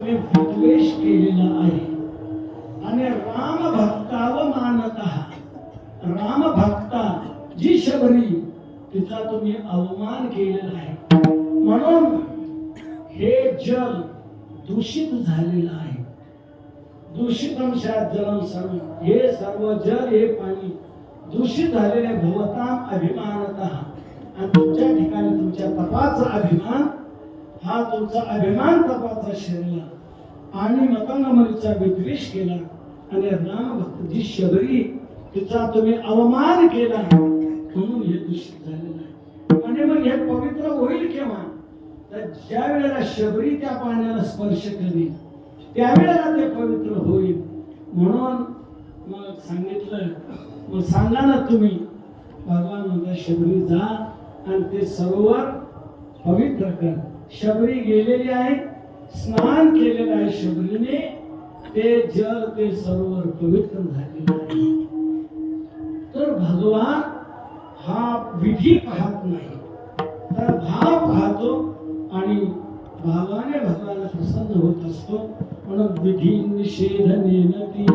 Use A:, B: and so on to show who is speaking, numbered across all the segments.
A: द्वेष केलेला आहे. आणि राम भक्ताव मानत राम भक्ता जी शबरी तिचा तुम्ही अवमान केलेला आहे. म्हणून हे जल दूषित झालेलं आहे. दूषित अंशात जलम सर्व हे सर्व जल हे पाणी दूषित झालेले भवताम अभिमानत आणि तुमच्या ठिकाणी तुमच्या तपाचा अभिमान हा तुमचा अभिमान तपाचा शरीर आणि मतंगमरीचा विद्वेष केला. आणि राम भक्त जी शबरी तिचा तुम्ही अवमान केला. म्हणून हे दूषित झालेलं आहे म्हणजे मग हे पवित्र होईल केव्हा? तर ज्या वेळेला शबरी त्या पाण्याला स्पर्श करेल त्यावेळेला ते पवित्र होईल. म्हणून मग सांगितलं मग सांगा ना तुम्ही भगवान म्हणता शबरी जा आणि ते सरोवर पवित्र कर. शबरी गेलेली आहे स्नान केलेलं आहे शबरीने ते जल ते सरोवर पवित्र झालेलं आहे. तर भगवान हा विधी पाहत नाही. तर भाव पाहतो आणि भावाने भगवान प्रसन्न होत असतो. म्हणून विधी निषेध नेनती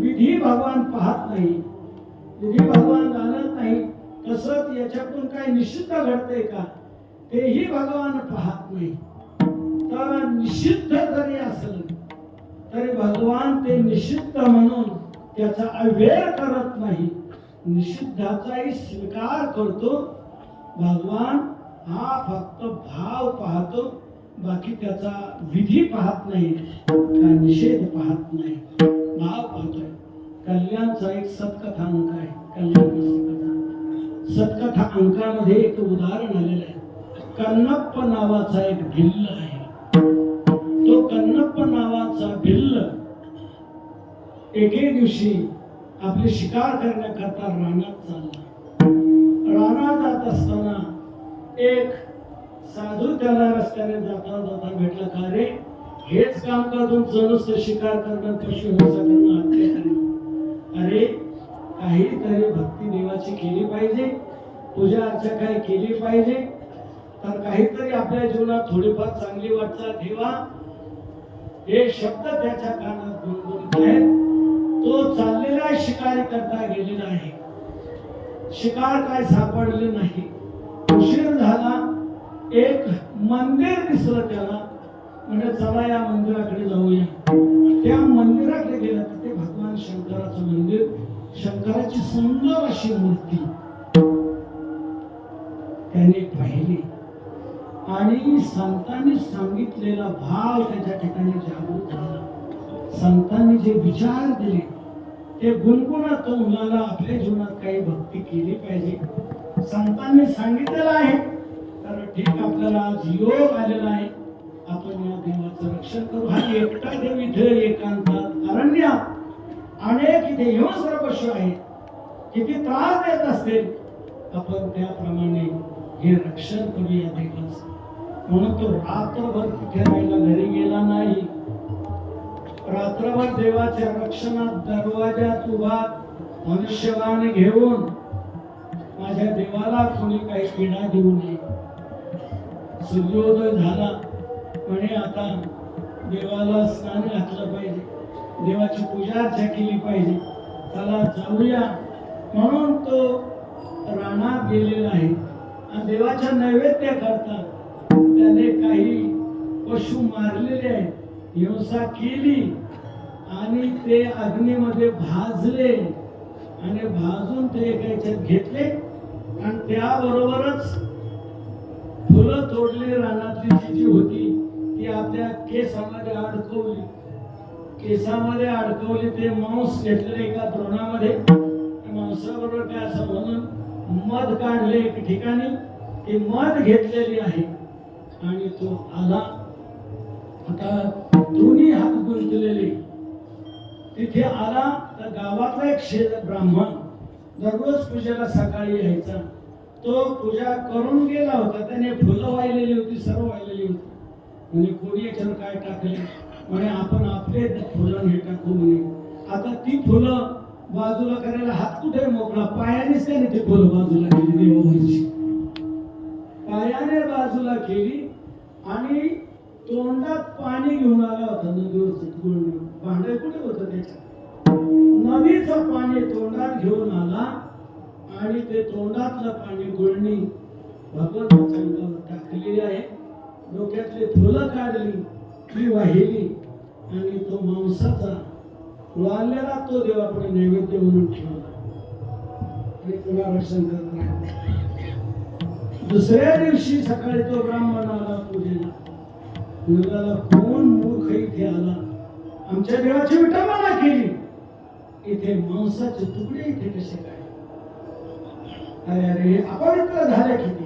A: विधी भगवान पाहत नाही. विधी भगवान जाणत नाही. तसंच याच्यातून काय निश्चित घडते का? तेही भगवान पाहत नाही. तर निषिद्ध जरी असलं तरी भगवान ते निषिद्ध म्हणून त्याचा अवेर करत नाही. निषिद्धाचाही स्वीकार करतो. भगवान हा फक्त भाव पाहतो बाकी त्याचा विधी पाहत नाही का निषेध पाहत नाही. भाव पाहतोय. कल्याणचा एक सत्कथा अंक आहे. कल्याण सत्कथा अंकामध्ये एक उदाहरण आलेलं आहे. कन्नप्प नावाचा एक भिल्ल आहे. तो कन्नप्प नावाचा भिल्ल एके दिवशी आपली शिकार करण्याकरता रानात चालला. रानात जात असताना एक साधू त्याला रस्त्याने जाता जाता भेटला का रे? हेच काम का तुमचं? नुसतं शिकार करणं पशु करणं हत्या करणं? अरे काहीतरी भक्ती देवाची केली पाहिजे. पूजा अर्चा काही केली पाहिजे? तर काहीतरी आपल्या जीवनात थोडीफार चांगली वाटचाल ठेवा. हे शब्द त्याच्या कानात गुणगुणत आहेत. तो चाललेला शिकारी करता गेलेला आहे शिकार काय सापडले नाही. उशीर झाला. एक मंदिर दिसलं त्याला. म्हणजे चला या मंदिराकडे जाऊया. त्या मंदिराकडे गेला तिथे भगवान शंकराचं मंदिर. शंकराची सुंदर अशी मूर्ती. आणि संतांनी सांगितलेला भाव त्याच्या ठिकाणी जागृत झाला. संतांनी जे विचार दिले ते गुणगुणत तो मुलाला आपल्या जीवनात काही भक्ती केली पाहिजे. संतांनी सांगितलेलं आहे तर ठीक आपल्याला आज योग आलेला आहे. आपण या देवाचं रक्षण करू. हा एकटा देव इथे एकांतात अरण्यात अनेक इथे हिंस्र पशु आहेत किती त्रास देत असतील आपण त्याप्रमाणे हे रक्षण करूया देवाचं. म्हणून तो रात्रभर तिथे घरी गेला नाही. रात्रभर देवाच्या रक्षणात दरवाजात उभा मनुष्यवान घेऊन माझ्या देवाला कोणी काही पीडा देऊ नये. सूर्योदय झाला. म्हणे आता देवाला स्नान घातलं पाहिजे. देवाची पूजा अर्चा केली पाहिजे. त्याला जाऊया. म्हणून तो रानात गेलेला आहे. आणि देवाच्या नैवेद्य करतात. त्याने काही पशु मारलेले आहेत. हिंसा केली आणि ते अग्नीमध्ये भाजले आणि भाजून ते एका याच्यात घेतले. आणि त्याबरोबरच फुलं तोडली रानातली जी जी होती ती आपल्या केसामध्ये अडकवली. केसामध्ये अडकवली ते मांस घेतले एका द्रोणामध्ये. त्या मांसाबरोबर काय असं म्हणून मध काढले एक ठिकाणी. ते मध घेतलेली आहे. आणि तो आला. आता दोन्ही हात गुंतलेले. तिथे आला तर गावातला एक शेत ब्राह्मण दररोज पूजेला सकाळी यायचा. तो पूजा करून गेला होता. त्याने फुलं वाहिलेली होती सर्व वाहिलेली होती. म्हणजे कोणी याच्यावर काय टाकले? म्हणे आपण आपले फुलं हे टाकू म्हणे. आता ती फुलं बाजूला करायला हात कुठे मोकळा? पायानेच त्याने ती फुलं बाजूला केली देवावरची. पायाने बाजूला केली. आणि तोंडात पाणी घेऊन आला होता नदीवर गुळणी भांडे कुठे होत त्याच्या नदीचं पाणी तोंडात घेऊन आला आणि ते तोंडातलं पाणी गुळणी भगवंताच्या अंगावर टाकलेली आहे. डोक्यातली फुलं काढली ती वाहिली आणि तो मांसाचा वाळलेला तो देवापुढे नैवेद्य म्हणून ठेवला. आणि रक्षण करत राहिला. दुसऱ्या दिवशी सकाळी तो ब्राह्मण आला पूजेला. मुलाला कोण मूर्ख इथे आला? आमच्या देवाची विटंबना केली. इथे मांसाचे तुकडे इथे कसे काय? अरे अरे अपवित्र झाले किती?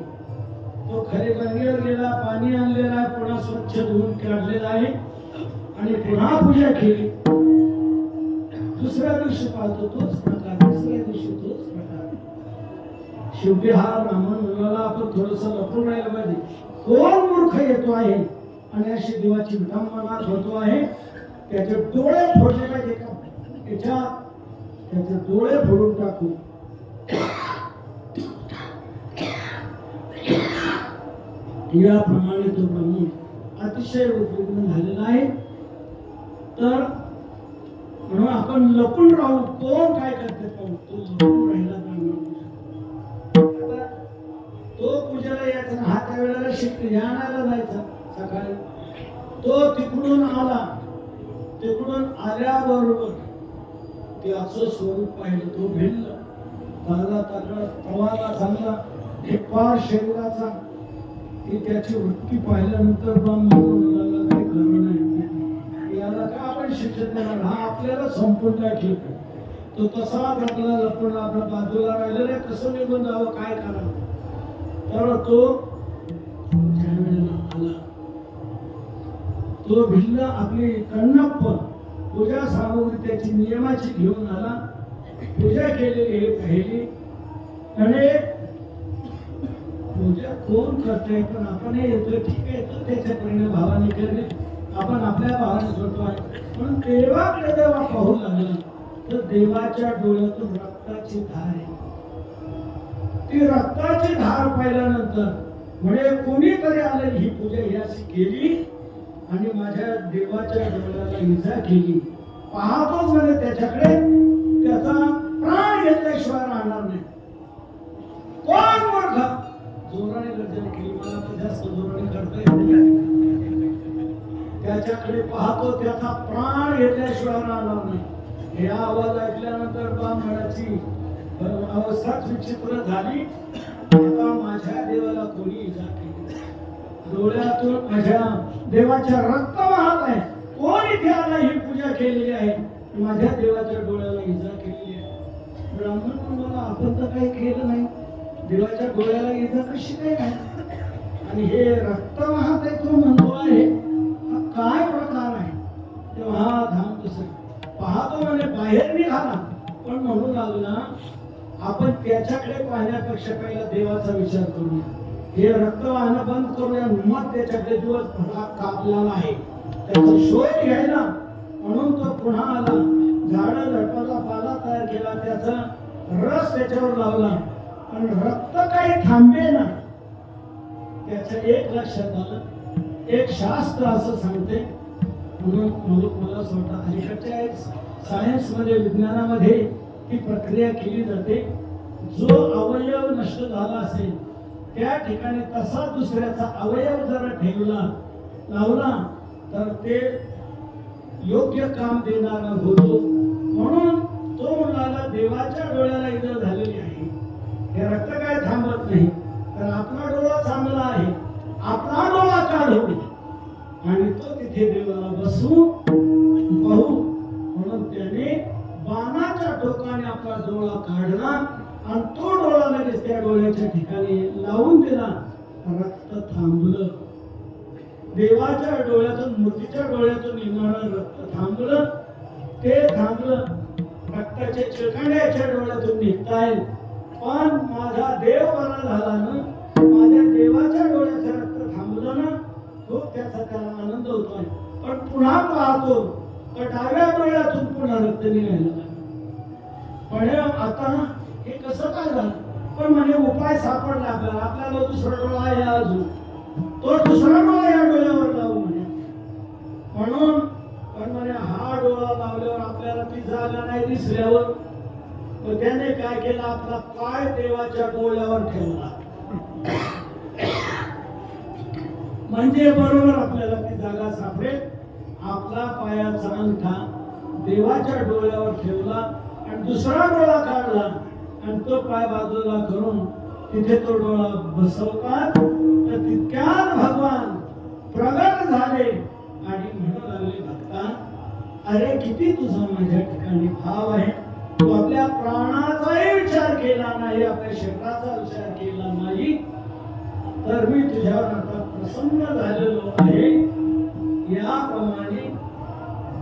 A: तो खरे गंगेवर गेला पाणी आणलेला आहे पुन्हा स्वच्छ धुवून काढलेला आहे आणि पुन्हा पूजा केली. दुसऱ्या दिवशी पाहतो तोच प्रकार दुसऱ्या दिवशी तोच प्रकार. शेवटी हा ब्राह्मण मुलाला आपण थोडस लपून राहिलं पाहिजे. कोण मूर्ख येतो आहे? आणि अशी देवाची विडंबना होतो आहे. त्याचे डोळे फोडले पाहिजे का? त्याच्या त्याचे डोळे फोडून टाकू. याप्रमाणे तो ब्राह्मण अतिशय उद्विग्न झालेला आहे. तर म्हणून आपण लपून राहू. कोण काय करतो? वेळेला आणायला जायचा सकाळी. तो तिकडून आला. तिकडून आल्याबरोबर त्याचं स्वरूप पाहिलं. तो भिल्ल ताजा तगडा तवाला चांगला पार शरीराचा. की त्याची वृत्ती पाहिल्यानंतर ब्रह्म म्हणून काही नाही. याला का आपण शिक्षण देणार? हा आपल्याला संपूर्ण टाकली तो तसाच आपला लपून आपल्या बाजूला राहिलेला कसं निघून जावं? काय करावं? तर तो ज्या आला. तो भिल्ल आपली कण्णप्प पूजा सामग्री त्याची नियमाची घेऊन आला. पूजा केलेली हे पाहिली. आणि पूजा कोण करतोय? पण आपण हे येतोय ठीक आहे तो त्याच्या परिणाम भावाने केले. आपण आपल्या भावाने करतो आहे म्हणून देवाकडे जेव्हा पाहू लागला तर देवाच्या डोळ्यातून रक्ताची धार आहे ती रक्ताची धार पाहिल्यानंतर म्हणजे कोणीतरी आलं ही पूजा ही केली आणि माझ्या देवाच्या डोळ्याला इजा केली. पाहतोच म्हणे त्याच्याकडे त्याचा प्राण घेतल्याशिवाय राहणार नाही. कोण मूर्ख? जोराने गर्जन केली मला तर जास्त जोराने करता येत नाही. त्याच्याकडे पाहतो त्याचा प्राण घेतल्याशिवाय राहणार नाही. हे आवाज ऐकल्यानंतर ब्राह्मणाची अवस्थाच विचित्र झाली. माझ्या देवाला कोणी इजा केली डोळ्यातून माझ्या देवाच्या रक्त वाहत आहे. कोण इथे आला ही पूजा केलेली आहे? माझ्या देवाच्या डोळ्याला इजा केलेली आहे. ब्राह्मण म्हणाला आपण तर काही केलं नाही. देवाच्या डोळ्याला इजा कशी काय नाही? आणि हे रक्त वाहत आहे तो म्हणतो आहे. हा काय प्रकार आहे? तेव्हा धाम कसं पाहतो म्हणजे बाहेर निघाला. पण म्हणू लागला आपण त्याच्याकडे पाहण्यापेक्षा पहिला देवाचा विचार करूया हे रक्त वाहन बंद करूया मग त्याच्याकडे दिवस कापलेला आहे. त्याचा शोध घ्यायला. म्हणून तो पुन्हा आला. झाड झडपाचा पाला तयार केला. त्याचा रस त्याच्यावर लावला. पण रक्त काही थांबे ना त्याचं एक लक्षात आलं. एक शास्त्र असं सांगते. म्हणून मला मला असं वाटतं अलीकडच्या सायन्समध्ये विज्ञानामध्ये ती प्रक्रिया केली जाते. जो अवयव नष्ट झाला असेल त्या ठिकाणी तसा दुसऱ्याचा अवयव जर ठेवला लावला तर ते योग्य काम देणारा होतो. म्हणून तो म्हणाला देवाच्या डोळ्याला इजा झालेली आहे. हे रक्त काय थांबत नाही तर आपला डोळा चांगला आहे. आपला डोळा काढू आणि तो तिथे देवाला बसू पाहू. म्हणून त्याने टोकाने आपला डोळा काढला आणि तो डोळा लगेच त्या डोळ्याच्या ठिकाणी लावून दिला. रक्त थांबलं. देवाच्या डोळ्यातून मूर्तीच्या डोळ्यातून येणारं रक्त थांबलं. ते थांबलं. रक्ताचे चिळकांड्याच्या डोळ्यातून निघताय पण माझा देव बरा झाला ना? माझ्या देवाच्या डोळ्याचं रक्त थांबलं ना? तो त्याचा त्याला आनंद होतोय. पण पुन्हा पाहतो तर डाव्या डोळ्यातून पुन्हा रक्त निघायला पण हे आता हे कसं काय झालं? पण म्हणजे उपाय सापडला आपल्याला. आपल्याला दुसरा डोळा आहे अजून. तो दुसरा डोळा या डोळ्यावर लावू म्हणे. म्हणून पण म्हणे हा डोळा लावल्यावर आपल्याला ती जागा नाही दिसल्यावर. मग त्याने काय केलं? आपला पाय देवाच्या डोळ्यावर ठेवला. म्हणजे बरोबर आपल्याला ती जागा सापडेल. आपला पायाचा अंगठा देवाच्या डोळ्यावर ठेवला. दुसरा डोळा काढला आणि तो पाय बाजूला करून तिथे तो डोळा बसवतात तर तितक्यात भगवान प्रगट झाले आणि म्हणू लागले भक्ता अरे किती तुझा माझ्या ठिकाणी भाव आहे? तू आपल्या प्राणाचाही विचार केला नाही आपल्या शरीराचा विचार केला नाही. तर मी तुझ्यावर आता प्रसन्न झालेलो आहे. याप्रमाणे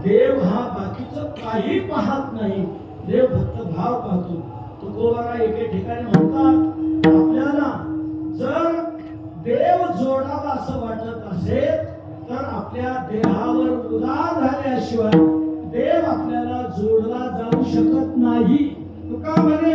A: देव हा बाकीचं काही पाहत नाही. हे भक्त भाव पाहतो. तुकोबाला एके ठिकाणी म्हणतात आपल्याला जर देव जोडावा असं वाटत असेल तर आपल्या देहावर उदार झाल्याशिवाय देव आपल्याला जोडला जाऊ शकत नाही. तुका म्हणे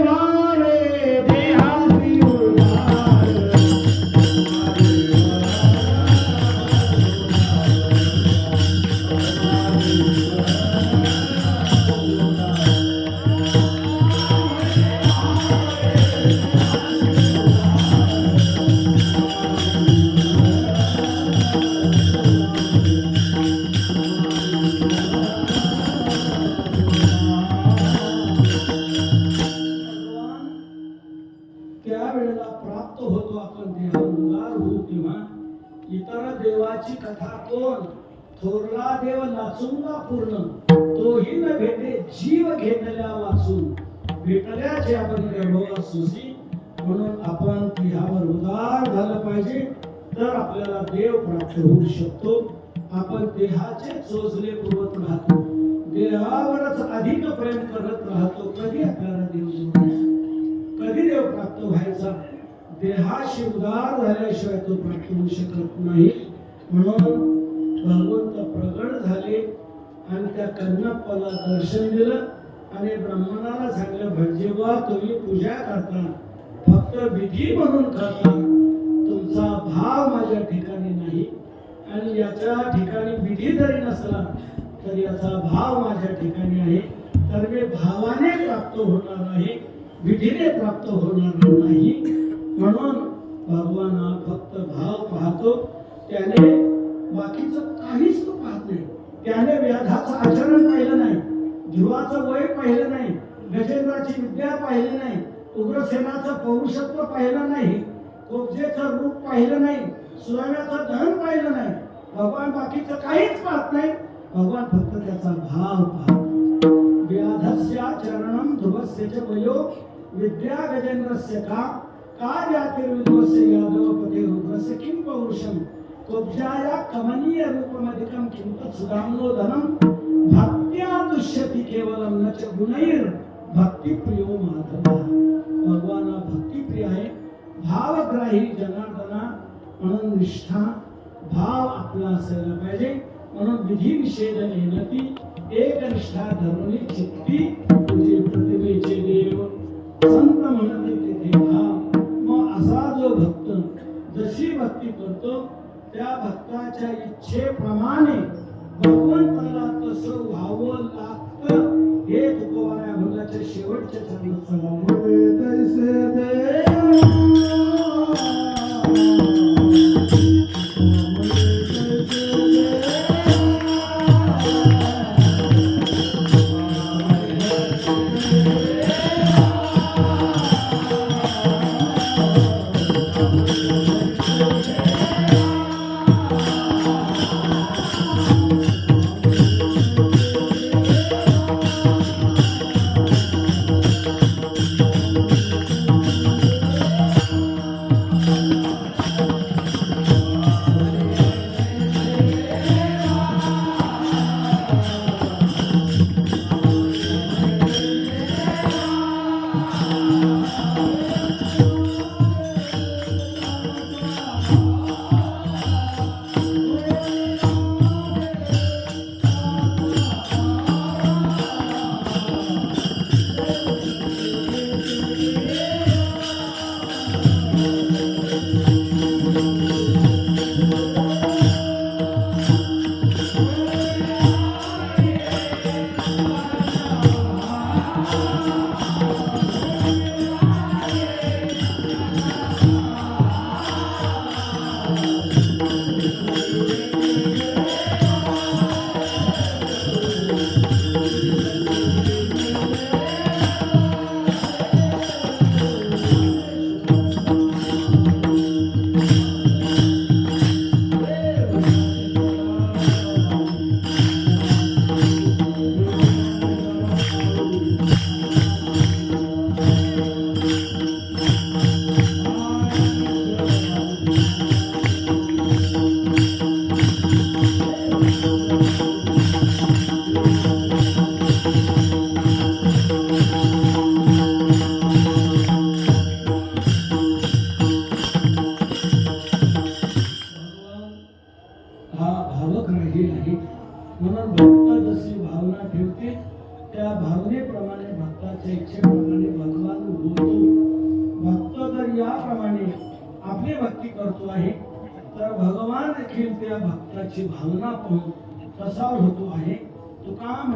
A: देहावर झाला पाहिजे तर आपल्याला देव प्राप्त होऊ शकतो. आपण देहाचे चोचले पुरवत राहतो. देहावरच अधिक प्रेम करत राहतो. कधी आपल्याला देव जोडायचा कधी देव प्राप्त व्हायचा? देहाशी उदार झाल्याशिवाय तो प्राप्त होऊ शकत नाही. म्हणून भगवंत प्रगट झाले आणि त्या कन्नप्पाला दर्शन दिलं आणि ब्राह्मणाला सांगलं भटजेव्हा तुम्ही पूजा करता. फक्त विधी म्हणून करता तुमचा भाव माझ्या ठिकाणी नाही. आणि याच्या ठिकाणी विधी जरी नसला तर याचा भाव माझ्या ठिकाणी आहे. तर मी भावाने प्राप्त होणार आहे विधीने प्राप्त होणार नाही. म्हणून भगवान हा फक्त भाव पाहतो. त्याने बाकीचं काहीच तो पाहत नाही. त्याने व्याधाचं आचरण पाहिलं नाही. ध्रुवाचं वय पाहिलं नाही. गजेंद्राची विद्या पाहिली नाही. शिवसेनाचं पौरुषत्व पाहिलं नाही कोपजेचं रूप पाहिलं नाही सुराव्याचं धन पाहिलं नाही भगवान बाकीचं काहीच पाहत नाही. भगवान फक्त त्याचा भाव पाहतो व्याधस्या चरणम ध्रुवस्य च वयो विद्या गजेंद्रस्य का का जातिर्विध्वस्य यादवपते रुद्रस्य किं पौरुषम? कोब्जाया कमनीय रूपमधिकं किं तत् सुदाम्नो भक्त्या दुष्यति केवलं न च गुणैर। भक्तिप्रियो माधव भगवान भक्तिप्रिय आहे. भावग्राही जनार्दना म्हणून निष्ठा भाव आपला असायला पाहिजे. म्हणून विधी निषेध मेहनती एक निष्ठा धरुणी चित्ती तुझे प्रतिमेचे देव. संत म्हणते ते देवा मग असा जो भक्त जशी भक्ती करतो त्या भक्ताच्या इच्छेप्रमाणे भगवंताला तसं व्हावं लागतं हे तुकोबाऱ्या ateşi orta tabii. Sana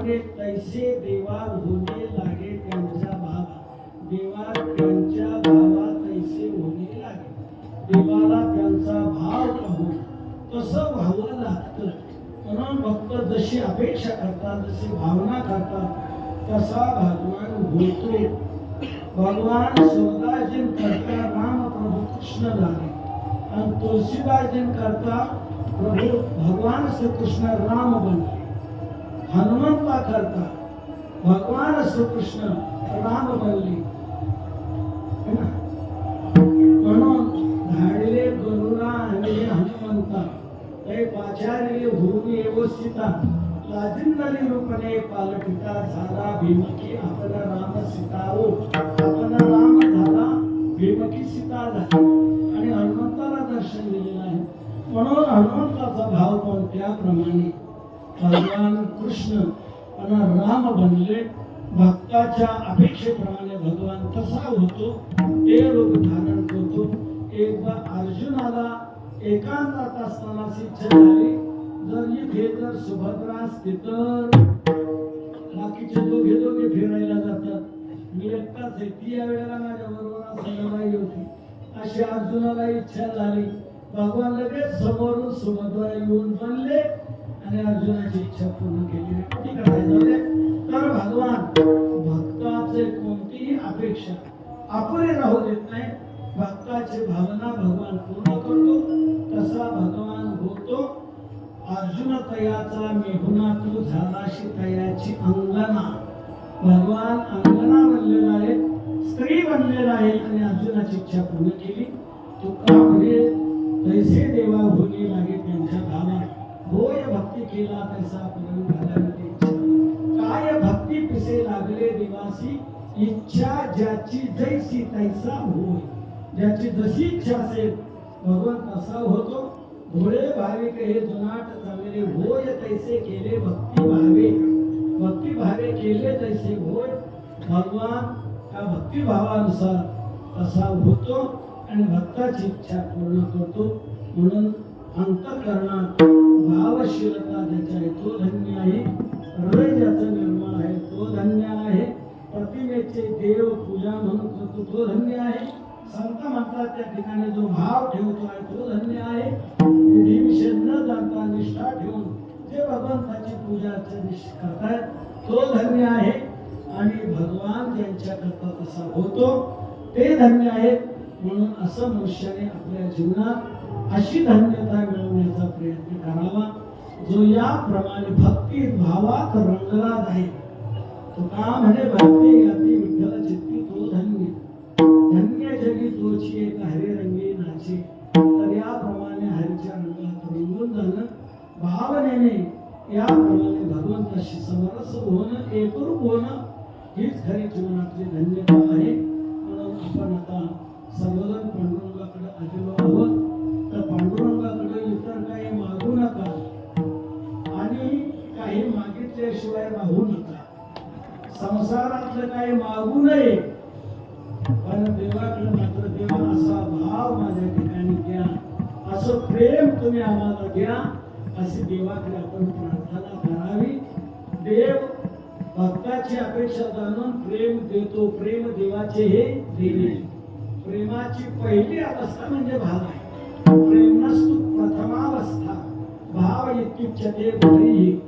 A: मागे म्हणजे तैसे देवा होणे लागे त्यांच्या भावा देवा त्यांच्या भावा तैसे होणे लागे? देवाला त्यांचा भाव पाहून तसं व्हावं लागतं? म्हणून भक्त जशी अपेक्षा करतात जशी भावना करतात तसा भगवान होतो भगवान स्वतःजीन करता राम प्रभू कृष्ण झाले आणि तुलसीदासजीन करता प्रभू भगवान श्रीकृष्ण राम बनले. हनुमंता करता भगवान श्रीकृष्ण राम बनले म्हणून धाडले गरुडा आणि हनुमंता. ते पाचार्य भूमी व्यवस्थिता. लाजिंदली रूपने पालटिता झाला भीमकी आपण राम सीताओ हो. आपण राम झाला भीमकी सीता झाली. आणि हनुमंताला दर्शन दिलेलं आहे. म्हणून हनुमंताचा भाव पण त्याप्रमाणे भगवान कृष्ण आणि राम बनले. भक्ताच्या अपेक्षेप्रमाणे भगवान कसा होतो. ते रूप धारण करतो. एकदा अर्जुनाला एकांतात असताना इच्छा झाली. जर इथे जर सुभद्रा असते तर बाकीचे दोघे दोघे फिरायला जातात. मी एकटाच आहे. ती या वेळेला माझ्या बरोबर असायला होती. अशी अर्जुनाला इच्छा झाली. भगवान लगेच समोरून सुभद्रा येऊन बनले आणि अर्जुनाची इच्छा पूर्ण केली. कोणी करायचं तर भगवान भक्ताचे कोणतीही अपेक्षा अपुरे राहू देत नाही. भक्ताची भावना भगवान पूर्ण करतो. तसा भगवान होतो. अर्जुन तयाचा मेहुना तू झालाशी तयाची अंगना भगवान अंगना बनलेला आहे स्त्री बनलेला आहे आणि अर्जुनाची इच्छा पूर्ण केली. तुका म्हणजे तैसे देवा होणे लागे त्यांच्या भावा होय भक्ती केला तैसा पूर्ण काय भक्ती पिसे लागले निवासी इच्छा ज्याची जैसी तैसा होय. ज्याची जशी इच्छा असेल भगवान तसा होतो. भोळे भाविक हे जुनाट चांगले होय तैसे केले भक्ती भावे. भक्ती भावे केले तैसे होय. भगवान त्या भक्तिभावानुसार असा तसा होतो आणि भक्ताची इच्छा पूर्ण करतो. म्हणून अंतकरणात भावशीलता ज्याच्या आहे तो धन्य आहे. हृदय ज्याचं निर्माण आहे तो धन्य आहे. प्रतिमेचे देव पूजा म्हणून करतो तो धन्य आहे. संत म्हणतात त्या ठिकाणी जो भाव ठेवतो आहे तो धन्य आहे. विधिविषय न जाणता निष्ठा ठेवून जे भगवंताची पूजा करतायत तो धन्य आहे. आणि भगवान ज्यांच्याकरता तसा होतो ते धन्य आहेत. म्हणून असं मनुष्याने आपल्या जीवनात अशी धन्यता मिळवण्याचा प्रयत्न करावा जो याप्रमाणे भक्ती भावात रंगला आहे. तो का म्हणे भक्ती गाती विठ्ठल चित्ती तो धन्य. धन्य जगी तोची एक हरे रंगी नाचे. तर याप्रमाणे हरीच्या रंगात रंगून जाणं भावनेने याप्रमाणे भगवंताशी समरस होणं एकरूप होणं हीच खरी जीवनातली धन्यता आहे. म्हणून आपण आता सर्वजण पंडुरंगाकडे आलेलो आहोत. मागितल्याशिवाय राहू नका. संसारातलं काही मागू नये. पण देवाकडे मात्र देवा असा भाव माझ्या ठिकाणी द्या. असं प्रेम तुम्ही आम्हाला द्या. अशी देवाकडे आपण प्रार्थना करावी. देव भक्ताची अपेक्षा जाणून प्रेम देतो. प्रेम देवाचे हे देणे. प्रेमाची पहिली अवस्था म्हणजे भाव आहे. प्रेमस्तु प्रथमावस्था. भाव इत्युच्यते बळी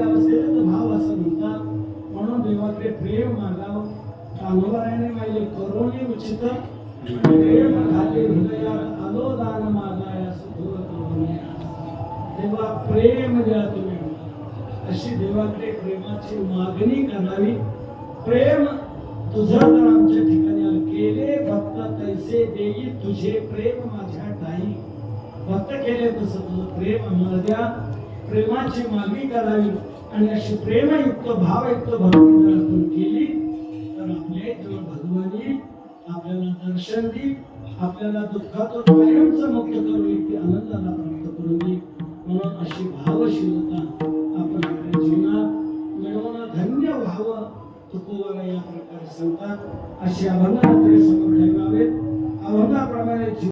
A: असेल भाव असं म्हणतात म्हणून देवाकडे प्रेम मागावं कानोबाराने माझे करोनी उचित प्रेम घाले हृदयात आलो दान मागाया देवा प्रेम द्या तुम्ही अशी देवाकडे प्रेमाची मागणी करावी प्रेम तुझा तर आमच्या ठिकाणी केले भक्त तैसे देई तुझे प्रेम माझ्या ठाई भक्त केले तसं तुझं प्रेम आम्हाला द्या. प्रेमाची मागणी करावी आणि अशी प्रेमयुक्त भावयुक्त भगवंत केली तर आपले देव भगवानी आपल्याला दर्शन दे आपल्याला दुःखातून कायमच मुक्त करू इतकी आनंदाला प्राप्त करू दे म्हणून अशी भावशीलता आपण आपल्या जीवनात मिळवणं धन्य व्हावं तुकोबाला या प्रकारे सांगतात. अशी अभंग समोर ठेवावेत. अभंगाप्रमाणे